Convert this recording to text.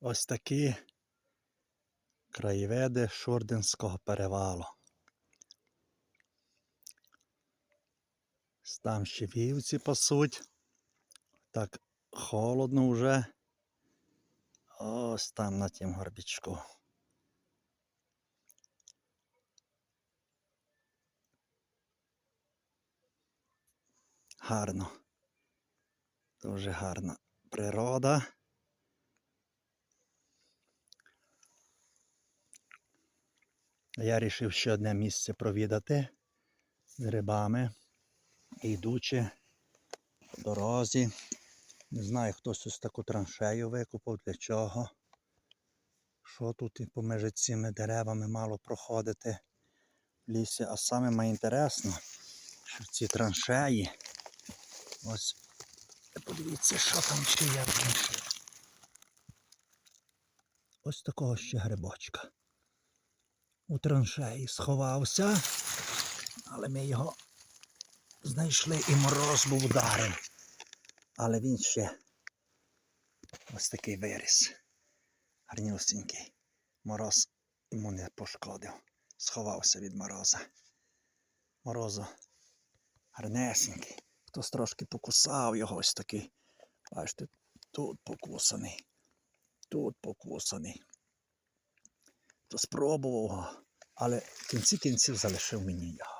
Ось такі краєвиди Шурдинського перевалу. Там ще вівці пасуть. Так холодно вже. Ось там на тім горбічку. Гарно. Дуже гарна природа. Я вирішив ще одне місце провідати з грибами, йдучи по дорозі. Не знаю, хтось ось таку траншею викупав, для чого. Що тут і поміж цими деревами мало проходити в лісі. А саме найінтересно, що ці траншеї. Ось подивіться, що там ще є в. Ось такого ще грибочка. У траншеї сховався, але ми його знайшли і мороз був ударив. Але він ще ось такий виріс. Гарнюсінький. Мороз йому не пошкодив. Сховався від мороза. Морозу гарнесенький. Хтось трошки покусав його ось такий. Бачите, тут покусаний. Тут покусаний. То спробував але в кінці кінців залишив мені його.